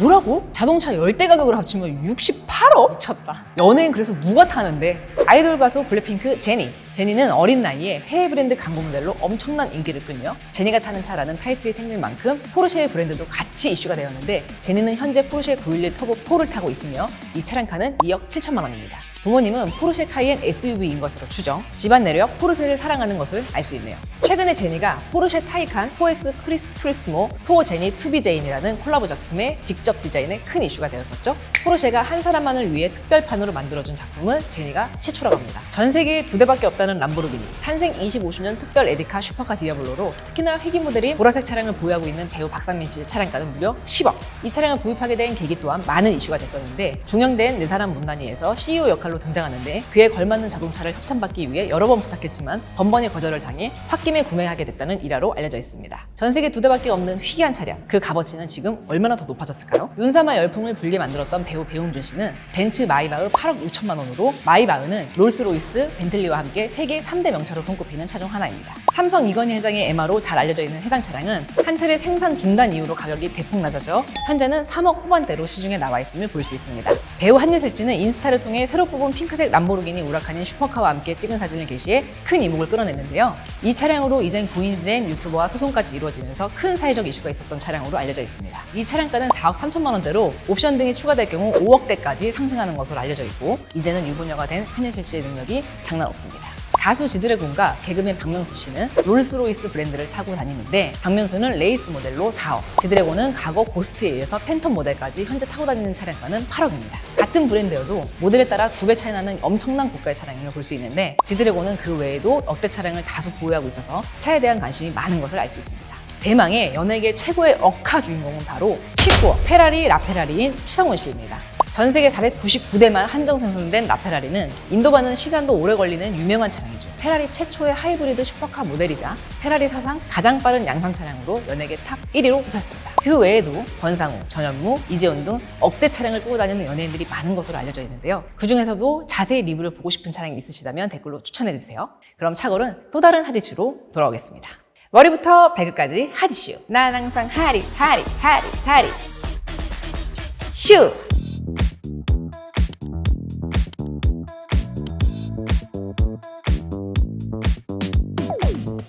뭐라고? 자동차 10대 가격으로 합치면 68억? 미쳤다. 연예인 그래서 누가 타는데? 아이돌 가수 블랙핑크 제니. 제니는 어린 나이에 해외 브랜드 광고 모델로 엄청난 인기를 끌며 제니가 타는 차라는 타이틀이 생길 만큼 포르쉐의 브랜드도 같이 이슈가 되었는데 제니는 현재 포르쉐 911 터보 4를 타고 있으며 이 차량가는 2억 7천만 원입니다. 부모님은 포르쉐 카이엔 SUV인 것으로 추정, 집안 내력 포르쉐를 사랑하는 것을 알 수 있네요. 최근에 제니가 포르쉐 타이칸 4S 크리스 투리스모 4 제니 투비 제인이라는 콜라보 작품의 직접 디자인에 큰 이슈가 되었었죠. 포르쉐가 한 사람만을 위해 특별판으로 만들어준 작품은 제니가 최초라고 합니다. 전 세계에 두 대밖에 없다는 람보르기니, 탄생 25주년 특별 에디카 슈퍼카 디아블로로 특히나 회기 모델인 보라색 차량을 보유하고 있는 배우 박상민 씨의 차량가는 무려 10억. 이 차량을 구입하게 된 계기 또한 많은 이슈가 됐었는데 종영된 네 사람 문단위에서 CEO 역할 로 등장하는데 그에 걸맞는 자동차를 협찬받기 위해 여러 번 부탁했지만 번번이 거절을 당해 홧김에 구매하게 됐다는 일화로 알려져 있습니다. 전 세계 두 대밖에 없는 희귀한 차량, 그 값어치는 지금 얼마나 더 높아졌을까요? 윤사마 열풍을 불게 만들었던 배우 배용준 씨는 벤츠 마이바흐 8억 6천만 원으로 마이바흐는 롤스로이스, 벤틀리와 함께 세계 3대 명차로 손꼽히는 차 중 하나입니다. 삼성 이건희 회장의 MR로 잘 알려져 있는 해당 차량은 한 차례 생산 중단 이후로 가격이 대폭 낮아져 현재는 3억 후반대로 시중에 나와 있음을 볼 수 있습니다. 배우 한예슬 씨는 인스타를 통해 새로 뽑은 핑크색 람보르기니 우라카닌 슈퍼카와 함께 찍은 사진을 게시해 큰 이목을 끌어냈는데요. 이 차량으로 이젠 구인된 유튜버와 소송까지 이루어지면서 큰 사회적 이슈가 있었던 차량으로 알려져 있습니다. 이 차량가는 4억 3천만 원대로 옵션 등이 추가될 경우 5억대까지 상승하는 것으로 알려져 있고 이제는 유부녀가 된 한예슬 씨의 능력이 장난 없습니다. 가수 지드래곤과 개그맨 박명수 씨는 롤스로이스 브랜드를 타고 다니는데 박명수는 레이스 모델로 4억, 지드래곤은 과거 고스트에 의해서 팬텀 모델까지 현재 타고 다니는 차량가는 8억입니다. 같은 브랜드여도 모델에 따라 두 배 차이 나는 엄청난 고가의 차량임을 볼 수 있는데 지드래곤은 그 외에도 억대 차량을 다수 보유하고 있어서 차에 대한 관심이 많은 것을 알 수 있습니다. 대망의 연예계 최고의 억하 주인공은 바로 19억 페라리 라페라리인 추성훈 씨입니다. 전 세계 499대만 한정 생산된 라페라리는 인도반은 시간도 오래 걸리는 유명한 차량이죠. 페라리 최초의 하이브리드 슈퍼카 모델이자 페라리 사상 가장 빠른 양산 차량으로 연예계 탑 1위로 꼽혔습니다. 그 외에도 권상우, 전현무, 이재훈 등 억대 차량을 끌고 다니는 연예인들이 많은 것으로 알려져 있는데요. 그 중에서도 자세히 리뷰를 보고 싶은 차량이 있으시다면 댓글로 추천해주세요. 그럼 차골은 또 다른 하디슈로 돌아오겠습니다. 머리부터 발끝까지 하디슈. 난 항상 하리, 하리, 하리, 하리. 슈!